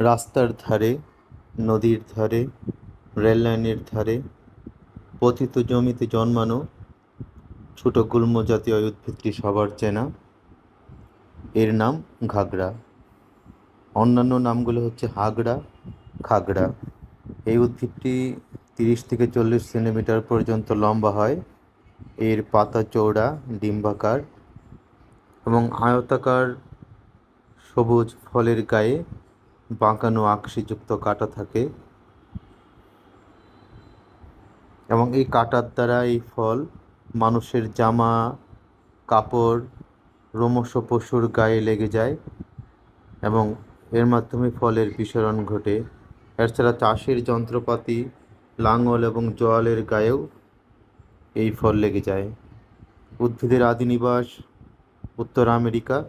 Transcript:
রাস্তার ধারে, নদীর ধারে, রেল লাইনের ধারে, পতিত জমিতে জন্মানো ছোট গুল্ম জাতীয় উদ্ভিদটি সবার চেনা। এর নাম ঘাগরা। অন্যান্য নামগুলো হচ্ছে হাগড়া, খাগড়া। এই উদ্ভিদটি তিরিশ থেকে চল্লিশ সেন্টিমিটার পর্যন্ত লম্বা হয়। এর পাতা চৌড়া ডিম্বাকার এবং আয়তাকার সবুজ ফলের গায়ে বাঁকানো আকশিযুক্ত কাঁটা থাকে এবং এই কাঁটার দ্বারা এই ফল মানুষের জামা, কাপড়, রোমশ পশুর গায়ে লেগে যায় এবং এর মাধ্যমে ফলের বিসরণ ঘটে। এছাড়া চাষের যন্ত্রপাতি, লাঙল এবং জোয়ালের গায়েও এই ফল লেগে যায়। উদ্ভিদের আদি নিবাস উত্তর আমেরিকা।